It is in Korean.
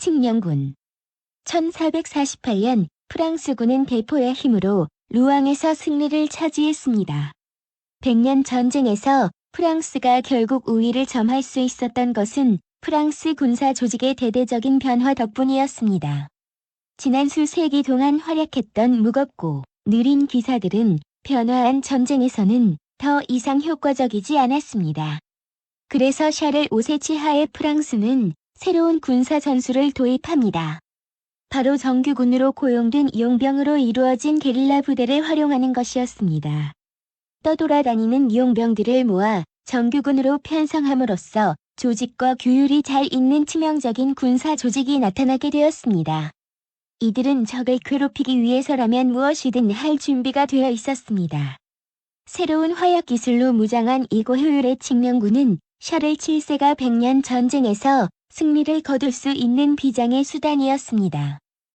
칙령군 1448년 프랑스군은 대포의 힘으로 루앙에서 승리를 차지했습니다. 백년 전쟁에서 프랑스가 결국 우위를 점할 수 있었던 것은 프랑스 군사 조직의 대대적인 변화 덕분이었습니다. 지난 수세기 동안 활약했던 무겁고 느린 기사들은 변화한 전쟁에서는 더 이상 효과적이지 않았습니다. 그래서 샤를 5세 치하의 프랑스는 새로운 군사 전술을 도입합니다. 바로 정규군으로 고용된 용병으로 이루어진 게릴라 부대를 활용하는 것이었습니다. 떠돌아다니는 용병들을 모아 정규군으로 편성함으로써 조직과 규율이 잘 있는 치명적인 군사 조직이 나타나게 되었습니다. 이들은 적을 괴롭히기 위해서라면 무엇이든 할 준비가 되어 있었습니다. 새로운 화약 기술로 무장한 이 고 효율의 칙령군은 샤를 7세가 백년 전쟁에서 승리를 거둘 수 있는 비장의 수단이었습니다.